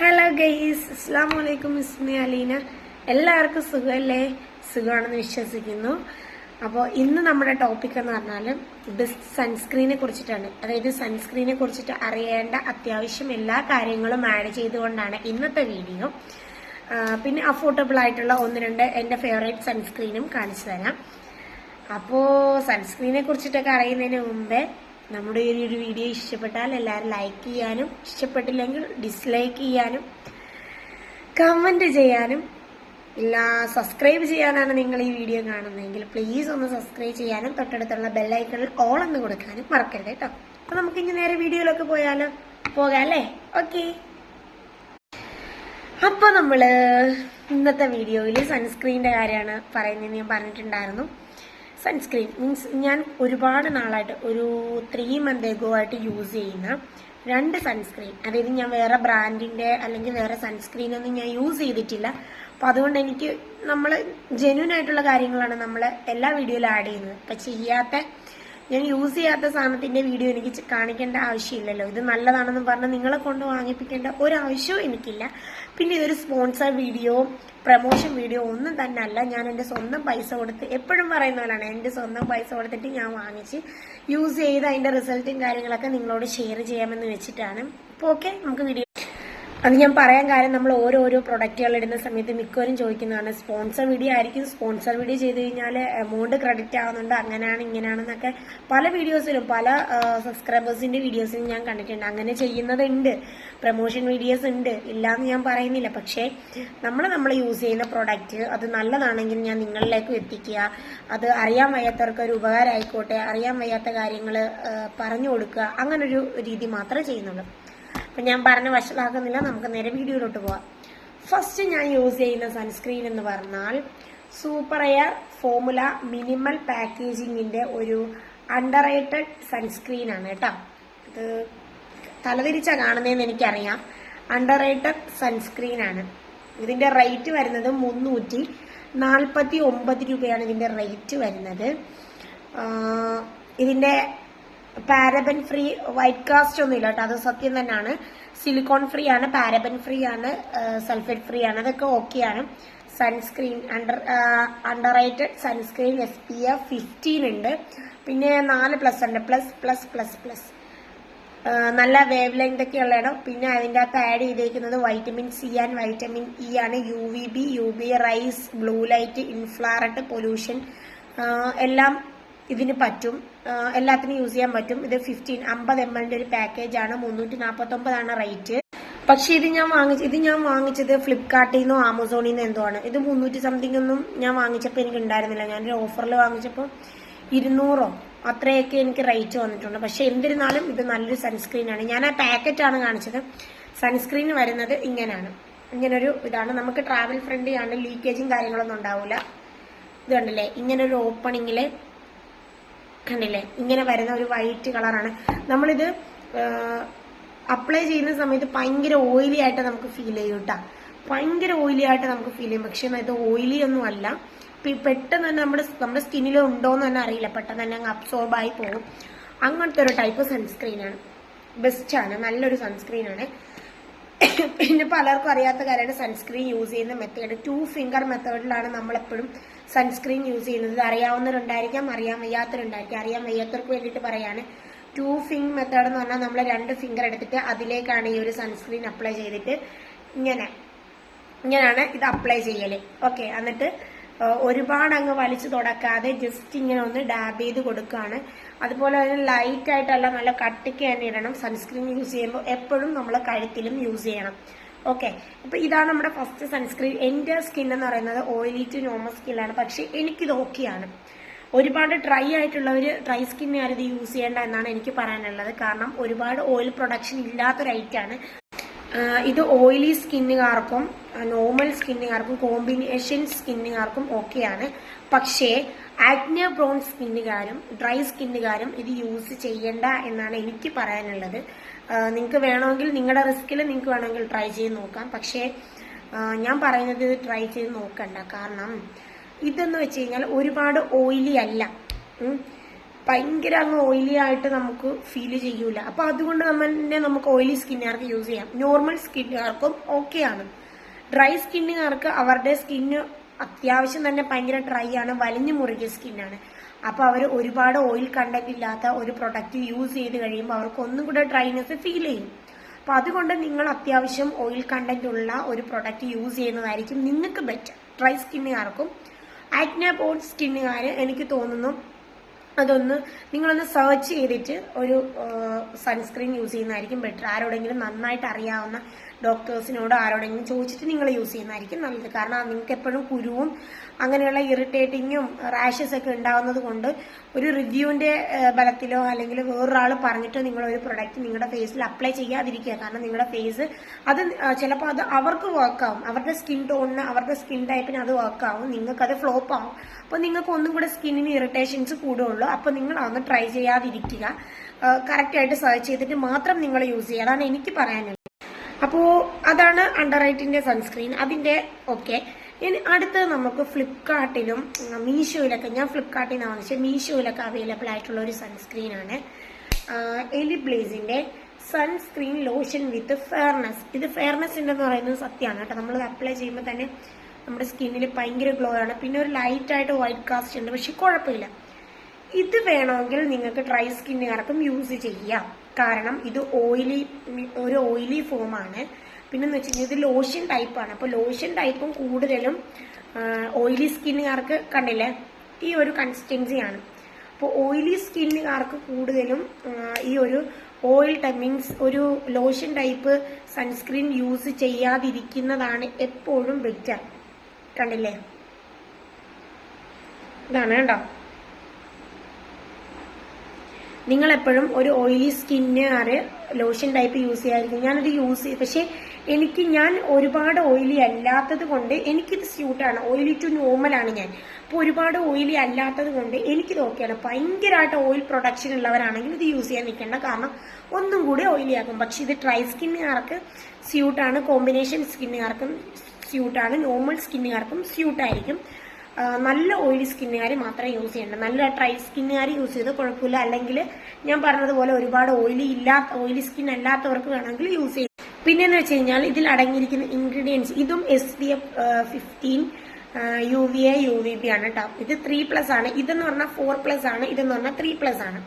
Hello guys അസ്സാം വലൈക്കും ഇസ്മി അലീന എല്ലാവർക്കും സുഖമല്ലേ സുഖമാണെന്ന് വിശ്വസിക്കുന്നു. അപ്പോൾ ഇന്ന് നമ്മുടെ ടോപ്പിക് എന്ന് പറഞ്ഞാൽ ബെസ്റ്റ് സൺസ്ക്രീനെ കുറിച്ചിട്ടാണ്. അതായത് സൺസ്ക്രീനെ കുറിച്ചിട്ട് അറിയേണ്ട അത്യാവശ്യം എല്ലാ കാര്യങ്ങളും ആഡ് ചെയ്തുകൊണ്ടാണ് ഇന്നത്തെ വീഡിയോ പിന്നെ അഫോർഡബിൾ ആയിട്ടുള്ള ഒന്ന് രണ്ട് എന്റെ ഫേവറേറ്റ് സൺസ്ക്രീനും കാണിച്ചു തരാം. അപ്പോൾ സൺസ്ക്രീനെ കുറിച്ചിട്ടൊക്കെ അറിയുന്നതിന് മുമ്പേ നമ്മുടെ ഈ ഒരു വീഡിയോ ഇഷ്ടപ്പെട്ടാൽ എല്ലാവരും ലൈക്ക് ചെയ്യാനും ഇഷ്ടപ്പെട്ടില്ലെങ്കിൽ ഡിസ്ലൈക്ക് ചെയ്യാനും കമന്റ് ചെയ്യാനും ഇല്ല സബ്സ്ക്രൈബ് ചെയ്യാനാണ് നിങ്ങൾ ഈ വീഡിയോ കാണുന്നതെങ്കിൽ പ്ലീസ് ഒന്ന് സബ്സ്ക്രൈബ് ചെയ്യാനും തൊട്ടടുത്തുള്ള ബെല്ലൈക്കണിൽ ഓൾ എന്ന് കൊടുക്കാനും മറക്കരുത് കേട്ടോ. അപ്പോൾ നമുക്ക് ഇനി നേരെ വീഡിയോയിലൊക്കെ പോയാലോ? പോകാം അല്ലേ? ഓക്കെ അപ്പോൾ നമ്മൾ ഇന്നത്തെ വീഡിയോയിൽ സൺസ്ക്രീനിന്റെ കാര്യമാണ് പറയുന്നത് ഞാൻ പറഞ്ഞിട്ടുണ്ടായിരുന്നു. സൺസ്ക്രീൻ മീൻസ് ഞാൻ ഒരുപാട് നാളായിട്ട് ഒരു ത്രീ മന്ത് എഗോ ആയിട്ട് യൂസ് ചെയ്യുന്ന രണ്ട് സൺസ്ക്രീൻ അതായത് ഞാൻ വേറെ ബ്രാൻഡിന്റെ അല്ലെങ്കിൽ വേറെ സൺസ്ക്രീൻ ഒന്നും ഞാൻ യൂസ് ചെയ്തിട്ടില്ല. അപ്പൊ അതുകൊണ്ട് എനിക്ക് നമ്മൾ ജെന്യൂൻ ആയിട്ടുള്ള കാര്യങ്ങളാണ് നമ്മൾ എല്ലാ വീഡിയോയിലും ആഡ് ചെയ്യുന്നത്. അപ്പൊ ചെയ്യാത്ത ഞാൻ യൂസ് ചെയ്യാത്ത സാധനത്തിന്റെ വീഡിയോ എനിക്ക് കാണിക്കേണ്ട ആവശ്യമില്ലല്ലോ. ഇത് നല്ലതാണെന്ന് പറഞ്ഞ് നിങ്ങളെ കൊണ്ട് വാങ്ങിപ്പിക്കേണ്ട ഒരാവശ്യവും എനിക്കില്ല. പിന്നെ ഇതൊരു സ്പോൺസർ വീഡിയോ പ്രമോഷൻ വീഡിയോ ഒന്നും തന്നെ അല്ല. ഞാൻ എന്റെ സ്വന്തം പൈസ കൊടുത്ത് എപ്പോഴും പറയുന്ന പോലെയാണ് എന്റെ സ്വന്തം പൈസ കൊടുത്തിട്ട് ഞാൻ വാങ്ങിച്ച് യൂസ് ചെയ്ത് അതിന്റെ റിസൾട്ടും കാര്യങ്ങളൊക്കെ നിങ്ങളോട് ഷെയർ ചെയ്യാമെന്ന് വെച്ചിട്ടാണ്. അപ്പോൾ ഓക്കെ നമുക്ക് വീഡിയോ അത് ഞാൻ പറയാൻ കാര്യം നമ്മൾ ഓരോരോ പ്രൊഡക്റ്റുകൾ ഇടുന്ന സമയത്ത് മിക്കവരും ചോദിക്കുന്നതാണ് സ്പോൺസർ വീഡിയോ ആയിരിക്കും. സ്പോൺസർ വീഡിയോ ചെയ്ത് കഴിഞ്ഞാൽ എമൗണ്ട് ക്രെഡിറ്റ് ആവുന്നുണ്ട്. അങ്ങനെയാണ് ഇങ്ങനെയാണെന്നൊക്കെ പല വീഡിയോസിലും പല സബ്സ്ക്രൈബേഴ്സിന്റെ വീഡിയോസിലും ഞാൻ കണ്ടിട്ടുണ്ട്. അങ്ങനെ ചെയ്യുന്നതുണ്ട്. പ്രൊമോഷൻ വീഡിയോസ് ഉണ്ട്. ഇല്ലാന്ന് ഞാൻ പറയുന്നില്ല. പക്ഷേ നമ്മൾ നമ്മൾ യൂസ് ചെയ്യുന്ന പ്രൊഡക്റ്റ് അത് നല്ലതാണെങ്കിൽ ഞാൻ നിങ്ങളിലേക്ക് എത്തിക്കുക. അത് അറിയാൻ വയ്യാത്തവർക്ക് ഒരു ഉപകാരമായിക്കോട്ടെ. അറിയാൻ വയ്യാത്ത കാര്യങ്ങൾ പറഞ്ഞു കൊടുക്കുക. അങ്ങനൊരു രീതി മാത്രമേ ചെയ്യുന്നുള്ളൂ. അപ്പൊ ഞാൻ പറഞ്ഞ് വഷളാക്കുന്നില്ല നമുക്ക് നേരെ വീഡിയോയിലോട്ട് പോവാം. ഫസ്റ്റ് ഞാൻ യൂസ് ചെയ്യുന്ന സൺസ്ക്രീൻ എന്ന് പറഞ്ഞാൽ സൂപ്പർ എയർ ഫോമുല മിനിമൽ പാക്കേജിങ്ങിന്റെ ഒരു അണ്ടർ റേറ്റഡ് സൺസ്ക്രീൻ ആണ് കേട്ടോ. ഇത് തലതിരിച്ചാ കാണുന്നതെന്ന് എനിക്കറിയാം. അണ്ടർ റേറ്റഡ് സൺസ്ക്രീൻ ആണ്. ഇതിന്റെ റേറ്റ് വരുന്നത് മുന്നൂറ്റി നാൽപ്പത്തി ഒമ്പത് രൂപയാണ് ഇതിന്റെ റേറ്റ് വരുന്നത്. ഇതിന്റെ പാരബൻ ഫ്രീ വൈറ്റ് കാസ്റ്റ് ഒന്നും ഇല്ല കേട്ടോ. അത് സത്യം തന്നെയാണ്. സിലിക്കോൺ ഫ്രീ ആണ് പാരബൻ ഫ്രീ ആണ് സൾഫേറ്റ് ഫ്രീ ആണ്. അതൊക്കെ ഓക്കെയാണ് sunscreen under underrated sunscreen S P F fifteen ഉണ്ട്. പിന്നെ നാല് പ്ലസ് ഉണ്ട് പ്ലസ് പ്ലസ് പ്ലസ് പ്ലസ് നല്ല വേവ് ലെങ്ത് ഒക്കെ ഉള്ളതാണ് പിന്നെ അതിന്റെ അകത്ത് ആഡ് ചെയ്തേക്കുന്നത് vitamin C and vitamin E ആണ്. U V B U B rays blue light infrared pollution എല്ലാം ഇതിന് പറ്റും. എല്ലാത്തിനും യൂസ് ചെയ്യാൻ പറ്റും. ഇത് ഫിഫ്റ്റീൻ അമ്പത് എം എല്ലിന്റെ ഒരു പാക്കേജ് ആണ്. മുന്നൂറ്റി നാൽപ്പത്തി ഒമ്പതാണ് റേറ്റ് പക്ഷെ ഇത് ഞാൻ വാങ്ങിച്ച ഇത് ഞാൻ വാങ്ങിച്ചത് ഫ്ലിപ്കാർട്ടിൽ നിന്നോ ആമസോണിൽ നിന്നോ എന്തോ ആണ്. ഇത് മുന്നൂറ്റി സംതിങ് ഒന്നും ഞാൻ വാങ്ങിച്ചപ്പോൾ എനിക്ക് ഉണ്ടായിരുന്നില്ല. ഞാനൊരു ഓഫറിൽ വാങ്ങിച്ചപ്പോൾ ഇരുന്നൂറോ അത്രയൊക്കെ എനിക്ക് റേറ്റ് വന്നിട്ടുണ്ട്. പക്ഷെ എന്നിരുന്നാലും ഇത് നല്ലൊരു സൺസ്ക്രീൻ ആണ്. ഞാൻ ആ പാക്കറ്റ് ആണ് കാണിച്ചത്. സൺസ്ക്രീൻ വരുന്നത് ഇങ്ങനെയാണ്. ഇങ്ങനൊരു ഇതാണ്. നമുക്ക് ട്രാവൽ ഫ്രണ്ട്ലിയാണ് ലീക്കേജും കാര്യങ്ങളൊന്നും ഉണ്ടാവില്ല ഇത് കണ്ടില്ലേ? ഇങ്ങനൊരു ഓപ്പണിങ്ങിൽ കണ്ടില്ലേ? ഇങ്ങനെ വരുന്ന ഒരു വൈറ്റ് കളറാണ് നമ്മളിത് അപ്ലൈ ചെയ്യുന്ന സമയത്ത് ഭയങ്കര ഓയിലി ആയിട്ട് നമുക്ക് ഫീൽ ചെയ്യും കേട്ടോ. ഭയങ്കര ഓയിലി ആയിട്ട് നമുക്ക് ഫീൽ ചെയ്യും. പക്ഷെ ഇത് ഓയിലി ഒന്നും അല്ല. പെട്ടെന്ന് തന്നെ നമ്മുടെ നമ്മുടെ സ്കിന്നിൽ ഉണ്ടോന്ന് തന്നെ അറിയില്ല. പെട്ടെന്ന് തന്നെ അങ്ങ് അബ്സോർബ് ആയി പോകും. അങ്ങനത്തെ ഒരു ടൈപ്പ് സൺസ്ക്രീനാണ് ബെസ്റ്റ് ആണ്. നല്ലൊരു സൺസ്ക്രീനാണ് പിന്നെ പലർക്കും അറിയാത്ത കാര്യമാണ് സൺസ്ക്രീൻ യൂസ് ചെയ്യുന്ന മെത്തേഡ് ടു ഫിംഗർ മെത്തേഡിലാണ് നമ്മൾ എപ്പോഴും സൺസ്ക്രീൻ യൂസ് ചെയ്യുന്നത്. അറിയാവുന്നവരുണ്ടായിരിക്കാം അറിയാൻ വയ്യാത്തവരുണ്ടായിരിക്കാം. അറിയാൻ വയ്യാത്തവർക്ക് വേണ്ടിയിട്ട് പറയാണ്. ടു ഫിംഗ് മെത്തേഡ് എന്ന് പറഞ്ഞാൽ നമ്മൾ രണ്ട് ഫിംഗർ എടുത്തിട്ട് അതിലേക്കാണ് ഈ ഒരു സൺസ്ക്രീൻ അപ്ലൈ ചെയ്തിട്ട് ഇങ്ങനെ ഇങ്ങനെയാണ് ഇത് അപ്ലൈ ചെയ്യൽ ഓക്കെ എന്നിട്ട് ഒരുപാട് അങ്ങ് വലിച്ചു തുടക്കാതെ ജസ്റ്റ് ഇങ്ങനെ ഒന്ന് ഡാബ് ചെയ്ത് കൊടുക്കുകയാണ് അതുപോലെ തന്നെ ലൈറ്റ് ആയിട്ടല്ല നല്ല കട്ടിക്ക് തന്നെ ഇടണം. സൺസ്ക്രീൻ യൂസ് ചെയ്യുമ്പോൾ എപ്പോഴും നമ്മൾ കഴുത്തിലും യൂസ് ചെയ്യണം. ഓക്കെ അപ്പൊ ഇതാണ് നമ്മുടെ ഫസ്റ്റ് സൺസ്ക്രീൻ എന്റെ സ്കിൻ എന്ന് പറയുന്നത് ഓയിലി ടു നോർമൽ സ്കിന്നാണ് പക്ഷെ എനിക്കിത് ഓക്കെയാണ് ഒരുപാട് ഡ്രൈ ആയിട്ടുള്ളവർ ഡ്രൈ സ്കിന്നുകാർ ഇത് യൂസ് ചെയ്യേണ്ട എന്നാണ് എനിക്ക് പറയാനുള്ളത്. കാരണം ഒരുപാട് ഓയിൽ പ്രൊഡക്ഷൻ ഇല്ലാത്തൊരു ആണ്. ഇത് ഓയിലി സ്കിന്നുകാർക്കും നോർമൽ സ്കിന്നുകാർക്കും കോമ്പിനേഷൻ സ്കിന്നുകാർക്കും ഓക്കെയാണ് പക്ഷേ ആഗ്നിയ ബ്രോൺ സ്കിന്നുകാരും ഡ്രൈ സ്കിന്നുകാരും ഇത് യൂസ് ചെയ്യേണ്ട എന്നാണ് എനിക്ക് പറയാനുള്ളത്. നിങ്ങൾക്ക് വേണമെങ്കിൽ നിങ്ങളുടെ റിസ്കിൽ നിങ്ങൾക്ക് വേണമെങ്കിൽ ട്രൈ ചെയ്ത് നോക്കാം. പക്ഷേ ഞാൻ പറയുന്നത് ഇത് ട്രൈ ചെയ്ത് നോക്കണ്ട. കാരണം ഇതെന്ന് വെച്ച് കഴിഞ്ഞാൽ ഒരുപാട് ഓയിലി അല്ല. ഭയങ്കര അങ്ങ് ഓയിലി ആയിട്ട് നമുക്ക് ഫീൽ ചെയ്യൂല. അപ്പൊ അതുകൊണ്ട് തന്നെ നമുക്ക് ഓയിലി സ്കിന്നുകാർക്ക് യൂസ് ചെയ്യാം. നോർമൽ സ്കിന്നുകാർക്കും ആണ്. ഡ്രൈ സ്കിന്നുകാർക്ക് അവരുടെ സ്കിന്ന് അത്യാവശ്യം തന്നെ ഭയങ്കര ഡ്രൈ ആണ്. വലിഞ്ഞു മുറുകിയ സ്കിന്നാണ് അപ്പൊ അവർ ഒരുപാട് ഓയിൽ കണ്ടന്റ് ഇല്ലാത്ത ഒരു പ്രൊഡക്റ്റ് യൂസ് ചെയ്ത് കഴിയുമ്പോൾ അവർക്ക് ഒന്നും കൂടെ ഡ്രൈനെസ് ഫീൽ ചെയ്യും. അപ്പൊ അതുകൊണ്ട് നിങ്ങൾ അത്യാവശ്യം ഓയിൽ കണ്ടന്റ് ഉള്ള ഒരു പ്രൊഡക്റ്റ് യൂസ് ചെയ്യുന്നതായിരിക്കും നിങ്ങൾക്ക് ബെറ്റർ ഡ്രൈ സ്കിന്നുകാർക്കും ആക്നെ ബോൺ സ്കിന്നുകാർ എനിക്ക് തോന്നുന്നു അതൊന്ന് നിങ്ങളൊന്ന് സെർച്ച് ചെയ്തിട്ട് ഒരു സൺസ്ക്രീൻ യൂസ് ചെയ്യുന്നതായിരിക്കും ബെറ്റർ ആരോടെങ്കിലും നന്നായിട്ട് അറിയാവുന്ന ഡോക്ടേഴ്സിനോട് ആരോടെങ്കിലും ചോദിച്ചിട്ട് നിങ്ങൾ യൂസ് ചെയ്യുന്നതായിരിക്കും നല്ലത്. കാരണം നിങ്ങൾക്ക് എപ്പോഴും കുരുവും അങ്ങനെയുള്ള ഇറിറ്റേറ്റിങ്ങും റാഷസ് ഒക്കെ ഉണ്ടാവുന്നത് കൊണ്ട് ഒരു റിവ്യൂവിന്റെ ബലത്തിലോ അല്ലെങ്കിൽ വേറൊരാൾ പറഞ്ഞിട്ടോ നിങ്ങൾ ഒരു പ്രൊഡക്റ്റ് നിങ്ങളുടെ ഫേസിൽ അപ്ലൈ ചെയ്യാതിരിക്കുക. കാരണം നിങ്ങളുടെ ഫേസ് അത് ചിലപ്പോൾ അത് അവർക്ക് വർക്ക് ആവും. അവരുടെ സ്കിൻ ടോണിന് അവരുടെ സ്കിൻ ടൈപ്പിന് അത് വർക്ക് ആവും. നിങ്ങൾക്ക് അത് ഫ്ലോപ്പ് ആവും. അപ്പോൾ നിങ്ങൾക്ക് ഒന്നും കൂടെ സ്കിന്നിന് ഇറിറ്റേഷൻസ് കൂടുള്ളൂ അപ്പോൾ നിങ്ങൾ അതൊന്ന് ട്രൈ ചെയ്യാതിരിക്കുക. കറക്റ്റായിട്ട് സെർച്ച് ചെയ്തിട്ട് മാത്രം നിങ്ങൾ യൂസ് ചെയ്യുക. അതാണ് എനിക്ക് പറയാനുള്ളത്. അപ്പോ അതാണ് അണ്ടർ ഐറ്റിന്റെ സൺസ്ക്രീൻ അതിന്റെ ഓക്കെ ഇനി അടുത്ത് നമുക്ക് ഫ്ലിപ്കാർട്ടിലും മീഷോയിലൊക്കെ ഞാൻ ഫ്ലിപ്കാർട്ടിൽ നിന്നാണ് വാങ്ങിച്ചത്. മീഷോയിലൊക്കെ അവൈലബിൾ ആയിട്ടുള്ള ഒരു സൺസ്ക്രീൻ ആണ്. എലി ബ്ലേസിന്റെ സൺസ്ക്രീൻ ലോഷൻ വിത്ത് ഫെയർനെസ് ഇത് ഫെയർനെസ് ഉണ്ടെന്ന് പറയുന്നത് സത്യമാണ് കേട്ടോ. നമ്മൾ അപ്ലൈ ചെയ്യുമ്പോൾ തന്നെ നമ്മുടെ സ്കിന്നിൽ ഭയങ്കര ഗ്ലോ ആണ്. പിന്നെ ഒരു ലൈറ്റ് ആയിട്ട് വൈറ്റ് കാസ്റ്റ് ഉണ്ട് പക്ഷെ കുഴപ്പമില്ല. ഇത് വേണമെങ്കിൽ നിങ്ങൾക്ക് ഡ്രൈ സ്കിന്നുകാർക്കും യൂസ് ചെയ്യാം. കാരണം ഇത് ഓയിലി ഒരു ഓയിലി ഫോമാണ് പിന്നെന്ന് വെച്ചിട്ടുണ്ടെങ്കിൽ ഇത് ലോഷൻ ടൈപ്പാണ് അപ്പോൾ ലോഷൻ ടൈപ്പും കൂടുതലും ഓയിലി സ്കിന്നുകാർക്ക് കണ്ടില്ലേ? ഈ ഒരു കൺസിസ്റ്റൻസിയാണ് അപ്പോൾ ഓയിലി സ്കിന്നുകാർക്ക് കൂടുതലും ഈ ഒരു ഓയിൽ ടൈപ്പ് മീൻസ് ഒരു ലോഷൻ ടൈപ്പ് സൺസ്ക്രീൻ യൂസ് ചെയ്യാതിരിക്കുന്നതാണ് എപ്പോഴും ബെറ്റർ കണ്ടില്ലേ? ഇതാണ് കേട്ടോ. നിങ്ങൾ എപ്പോഴും ഒരു ഓയിലി സ്കിന്നുകാര് ലോഷൻ ടൈപ്പ് യൂസ് ചെയ്യാതിരിക്കും ഞാനത് യൂസ് ചെയ്യും പക്ഷേ എനിക്ക് ഞാൻ ഒരുപാട് ഓയിലി അല്ലാത്തത് കൊണ്ട് എനിക്കിത് സ്യൂട്ടാണ് ഓയിലി ടു നോർമലാണ് ഞാൻ. അപ്പോൾ ഒരുപാട് ഓയിലി അല്ലാത്തത് കൊണ്ട് എനിക്കിത് ഓക്കെയാണ് ഭയങ്കരമായിട്ട് ഓയിൽ പ്രൊഡക്ഷൻ ഉള്ളവരാണെങ്കിൽ ഇത് യൂസ് ചെയ്യാൻ നിൽക്കേണ്ട. കാരണം ഒന്നും കൂടി ഓയിലി ആക്കും. പക്ഷേ ഇത് ഡ്രൈ സ്കിന്നുകാർക്ക് സ്യൂട്ടാണ് കോമ്പിനേഷൻ സ്കിന്നുകാർക്കും സ്യൂട്ടാണ് നോർമൽ സ്കിന്നുകാർക്കും സ്യൂട്ടായിരിക്കും നല്ല ഓയിലി സ്കിന്നുകാർ മാത്രമേ യൂസ് ചെയ്യേണ്ട. നല്ല ഡ്രൈ സ്കിന്നുകാർ യൂസ് ചെയ്ത് കുഴപ്പമില്ല. അല്ലെങ്കിൽ ഞാൻ പറഞ്ഞതുപോലെ ഒരുപാട് ഓയിലി ഇല്ലാത്ത ഓയിലി സ്കിൻ അല്ലാത്തവർക്ക് വേണമെങ്കിൽ യൂസ് ചെയ്യും. പിന്നെന്ന് വെച്ച് കഴിഞ്ഞാൽ ഇതിൽ അടങ്ങിയിരിക്കുന്ന ഇൻഗ്രീഡിയൻസ് ഇതും S P F fifteen U V A U V B ആണ് കേട്ടോ ഇത് ത്രീ പ്ലസ് ആണ്. ഇതെന്ന് പറഞ്ഞാൽ ഫോർ പ്ലസ് ആണ്. ഇതെന്ന് പറഞ്ഞാൽ ത്രീ പ്ലസ് ആണ്.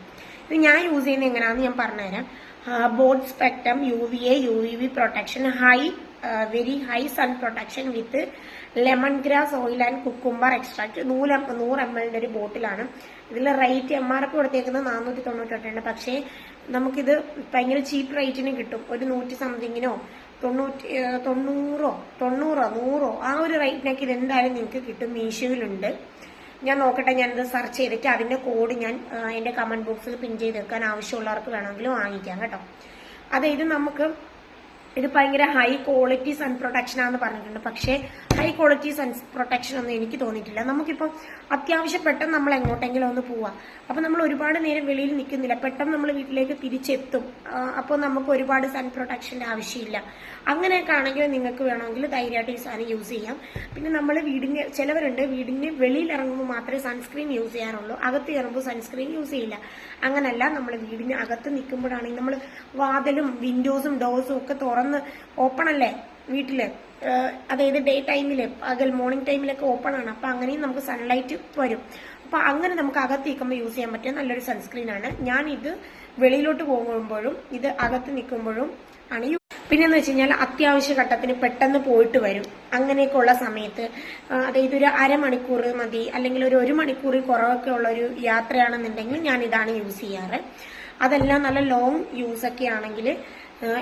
ഇത് ഞാൻ യൂസ് ചെയ്യുന്നത് എങ്ങനെയാണെന്ന് ഞാൻ പറഞ്ഞുതരാം. Broad spectrum U V A U V B protection high very high sun protection with lemongrass oil and cucumber extract M- നൂറ് എം എല്ലിന്റെ ഒരു ബോട്ടിലാണ്. ഇതിൽ റേറ്റ് എം ആർ പി കൊടുത്തേക്കുന്നത് നാനൂറ്റി തൊണ്ണൂറ്റെട്ടുണ്ട് പക്ഷേ നമുക്കിത് ഭയങ്കര ചീപ്പ് റേറ്റിന് കിട്ടും. ഒരു നൂറ്റി സംതിങ്ങിനോ തൊണ്ണൂറ്റി തൊണ്ണൂറോ തൊണ്ണൂറോ നൂറോ ആ ഒരു റേറ്റിനൊക്കെ ഇത് എന്തായാലും നിങ്ങൾക്ക് കിട്ടും. മീഷോയിലുണ്ട് ഞാൻ നോക്കട്ടെ ഞാനിത് സെർച്ച് ചെയ്തിട്ട് അതിന്റെ കോഡ് ഞാൻ എന്റെ കമന്റ് ബോക്സിൽ പിൻ ചെയ്ത് വെക്കാൻ ആവശ്യമുള്ളവർക്ക് വേണമെങ്കിലും വാങ്ങിക്കാം കേട്ടോ. അതായത് നമുക്ക് ഇത് ഭയങ്കര ഹൈ ക്വാളിറ്റി സൺ പ്രൊട്ടക്ഷൻ ആണെന്ന് പറഞ്ഞിട്ടുണ്ട്. പക്ഷേ ഹൈ ക്വാളിറ്റി സൺ പ്രൊട്ടക്ഷൻ ഒന്നും എനിക്ക് തോന്നിയിട്ടില്ല. നമുക്കിപ്പോൾ അത്യാവശ്യം പെട്ടെന്ന് നമ്മൾ എങ്ങോട്ടെങ്കിലും ഒന്ന് പോവാം. അപ്പോൾ നമ്മൾ ഒരുപാട് നേരം വെളിയിൽ നിൽക്കുന്നില്ല. പെട്ടെന്ന് നമ്മൾ വീട്ടിലേക്ക് തിരിച്ചെത്തും. അപ്പോൾ നമുക്ക് ഒരുപാട് സൺ പ്രൊട്ടക്ഷന്റെ ആവശ്യമില്ല. അങ്ങനെയൊക്കെ ആണെങ്കിൽ നിങ്ങൾക്ക് വേണമെങ്കിൽ ധൈര്യമായിട്ട് ഈ സാധനം യൂസ് ചെയ്യാം. പിന്നെ നമ്മൾ വീടിന് ചിലവരുണ്ട് വീടിന് വെളിയിൽ ഇറങ്ങുമ്പോൾ മാത്രമേ സൺസ്ക്രീൻ യൂസ് ചെയ്യാറുള്ളൂ. അകത്ത് കയറുമ്പോൾ സൺസ്ക്രീൻ യൂസ് ചെയ്യില്ല. അങ്ങനല്ല നമ്മൾ വീടിന് അകത്ത് നിൽക്കുമ്പോഴാണെങ്കിൽ നമ്മൾ വാതിലും വിൻഡോസും ഡോസും ഒക്കെ തുറന്ന് ഓപ്പൺ അല്ലേ? വീട്ടിൽ. അതായത് ഡേ ടൈമിൽ പകൽ മോർണിംഗ് ടൈമിലൊക്കെ ഓപ്പൺ ആണ്. അപ്പൊ അങ്ങനെയും നമുക്ക് സൺലൈറ്റ് വരും. അപ്പൊ അങ്ങനെ നമുക്ക് അകത്ത് നിൽക്കുമ്പോൾ യൂസ് ചെയ്യാൻ പറ്റിയ നല്ലൊരു സൺസ്ക്രീൻ ആണ്. ഞാൻ ഇത് വെളിയിലോട്ട് പോകുമ്പോഴും ഇത് അകത്ത് നിൽക്കുമ്പോഴും ആണ് പിന്നെന്ന് വെച്ച് കഴിഞ്ഞാൽ അത്യാവശ്യ ഘട്ടത്തിന് പെട്ടെന്ന് പോയിട്ട് വരും. അങ്ങനെയൊക്കെ ഉള്ള സമയത്ത് അതായത് ഒരു അരമണിക്കൂർ മതി അല്ലെങ്കിൽ ഒരു ഒരു മണിക്കൂറിൽ കുറവൊക്കെ ഉള്ള ഒരു യാത്രയാണെന്നുണ്ടെങ്കിൽ ഞാൻ ഇതാണ് യൂസ് ചെയ്യാറ്. അതെല്ലാം നല്ല ലോങ് യൂസ് ഒക്കെ ആണെങ്കിൽ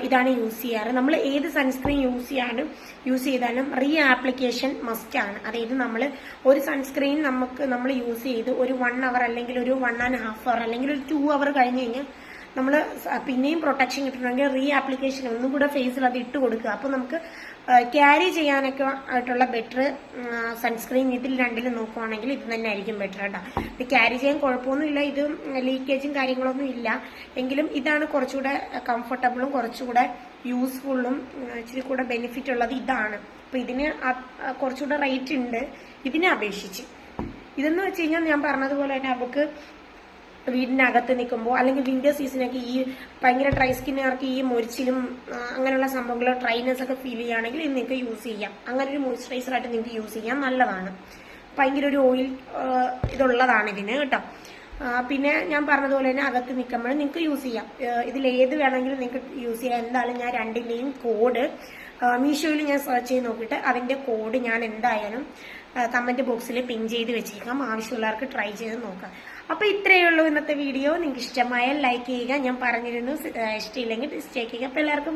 ഇതാണ് യൂസ് ചെയ്യാറ്. നമ്മൾ ഏത് സൺസ്ക്രീൻ യൂസ് ചെയ്യാനും യൂസ് ചെയ്താലും റീ ആപ്ലിക്കേഷൻ മസ്റ്റ് ആണ്. അതായത് നമ്മൾ ഒരു സൺസ്ക്രീൻ നമുക്ക് നമ്മൾ യൂസ് ചെയ്ത് ഒരു വൺ അവർ അല്ലെങ്കിൽ ഒരു വൺ ആൻഡ് ഹാഫ് അവർ അല്ലെങ്കിൽ ഒരു ടു അവർ കഴിഞ്ഞ് കഴിഞ്ഞാൽ നമ്മൾ പിന്നെയും പ്രൊട്ടക്ഷൻ കിട്ടണമെങ്കിൽ റീ ആപ്ലിക്കേഷൻ ഒന്നും കൂടെ ഫേസിൽ അത് ഇട്ട് കൊടുക്കുക. അപ്പോൾ നമുക്ക് ക്യാരി ചെയ്യാനൊക്കെ ആയിട്ടുള്ള ബെറ്റർ സൺസ്ക്രീൻ ഇതിൽ രണ്ടിലും നോക്കുവാണെങ്കിൽ ഇത് തന്നെ ആയിരിക്കും ബെറ്റർ കേട്ടോ. ഇത് ക്യാരി ചെയ്യാൻ കുഴപ്പമൊന്നുമില്ല ഇത് ലീക്കേജും കാര്യങ്ങളൊന്നും ഇല്ല. എങ്കിലും ഇതാണ് കുറച്ചുകൂടെ കംഫർട്ടബിളും കുറച്ചുകൂടെ യൂസ്ഫുള്ളും ഇച്ചിരി കൂടെ ബെനിഫിറ്റ് ഉള്ളത് ഇതാണ്. അപ്പൊ ഇതിന് കുറച്ചുകൂടെ റേറ്റ് ഉണ്ട്. ഇതിനെ അപേക്ഷിച്ച്. ഇതെന്ന് വെച്ച് കഴിഞ്ഞാൽ ഞാൻ പറഞ്ഞതുപോലെ തന്നെ നമുക്ക് വീടിന്റെ അകത്ത് നിൽക്കുമ്പോൾ അല്ലെങ്കിൽ വിന്റർ സീസണൊക്കെ ഈ ഭയങ്കര ഡ്രൈ സ്കിന്നുകാർക്ക് ഈ മൊരിച്ചിലും അങ്ങനെയുള്ള സംഭവങ്ങൾ ഡ്രൈനെസ് ഒക്കെ ഫീൽ ചെയ്യുകയാണെങ്കിൽ ഇത് നിങ്ങൾക്ക് യൂസ് ചെയ്യാം. അങ്ങനെ ഒരു മോയ്സ്ചറൈസർ ആയിട്ട് നിങ്ങൾക്ക് യൂസ് ചെയ്യാം. നല്ലതാണ്. ഭയങ്കര ഒരു ഓയിൽ ഇതുള്ളതാണ് ഇതിന് കേട്ടോ. പിന്നെ ഞാൻ പറഞ്ഞതുപോലെ തന്നെ അകത്ത് നിൽക്കുമ്പോഴും നിങ്ങൾക്ക് യൂസ് ചെയ്യാം. ഇതിൽ ഏത് വേണമെങ്കിലും നിങ്ങൾക്ക് യൂസ് ചെയ്യാം. എന്തായാലും ഞാൻ രണ്ടിന്റെയും കോഡ് മീഷോയിൽ ഞാൻ സെർച്ച് ചെയ്ത് നോക്കിയിട്ട് അതിന്റെ കോഡ് ഞാൻ എന്തായാലും കമന്റ് ബോക്സിൽ പിൻ ചെയ്ത് വെച്ചേക്കാം. ആവശ്യമുള്ളവർക്ക് ട്രൈ ചെയ്ത് നോക്കാം. അപ്പൊ ഇത്രയേ ഉള്ളൂ ഇന്നത്തെ വീഡിയോ. നിങ്ങൾക്ക് ഇഷ്ടമായാൽ ലൈക്ക് ചെയ്യുക. ഞാൻ പറഞ്ഞിരുന്നു ഇഷ്ടമില്ലെങ്കിൽ ഡിസ്റ്റേക്ക് ചെയ്യുക. അപ്പൊ എല്ലാവർക്കും.